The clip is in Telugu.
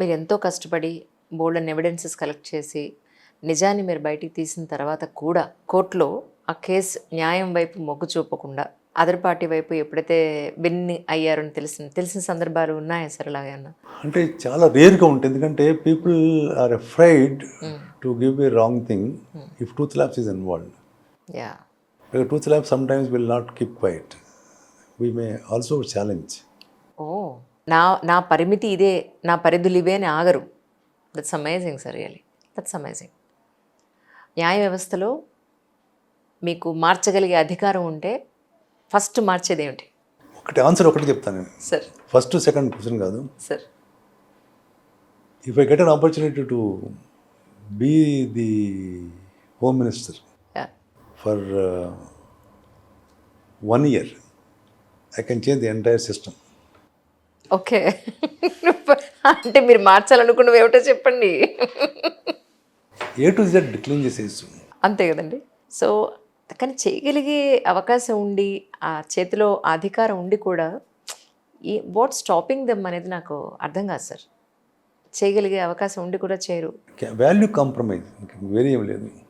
మీరు ఎంతో కష్టపడి బోల్డ్ అండ్ ఎవిడెన్సెస్ కలెక్ట్ చేసి నిజాన్ని మీరు బయటికి తీసిన తర్వాత కూడా కోర్టులో ఆ కేసు న్యాయం వైపు మొగ్గు చూపకుండా అదర్ పార్టీ వైపు ఎప్పుడైతే విన్ అయ్యారని తెలిసిన తెలిసిన సందర్భాలు ఉన్నాయా సార్ అలాగేమన్నా అంటే చాలా రేర్గా ఉంటుంది. ఎందుకంటే people are afraid to give a wrong thing if tooth labs is involved. Yeah. Tooth lab sometimes will not keep quiet. We may also challenge oh. నా నా పరిమితి ఇదే నా పరిధులు ఇవే అని ఆగరు. That's amazing sir really that's amazing న్యాయ వ్యవస్థలో మీకు మార్చగలిగే అధికారం ఉంటే ఫస్ట్ మార్చేది ఏమిటి ఒకటి ఆన్సర్ ఒకటి చెప్తాను నేను. సార్ ఫస్ట్ సెకండ్ క్వశ్చన్ కాదు. Sir if I get an opportunity to be the home minister for one year I can change the entire system okay. అంటే మీరు మార్చాలనుకున్నవి ఏమిటో చెప్పండి. ఏ టు జెడ్ క్లీన్ చేసేయచ్చు. అంతే కదండి. సో కానీ చేయగలిగే అవకాశం ఉండి ఆ చేతిలో అధికారం ఉండి కూడా ఈ వాట్ స్టాపింగ్ దమ్ అనేది నాకు అర్థం కాదు సార్. చేయగలిగే అవకాశం ఉండి కూడా చేయరు. వాల్యూ కాంప్రమైజ్ వేరే ఏం లేదు.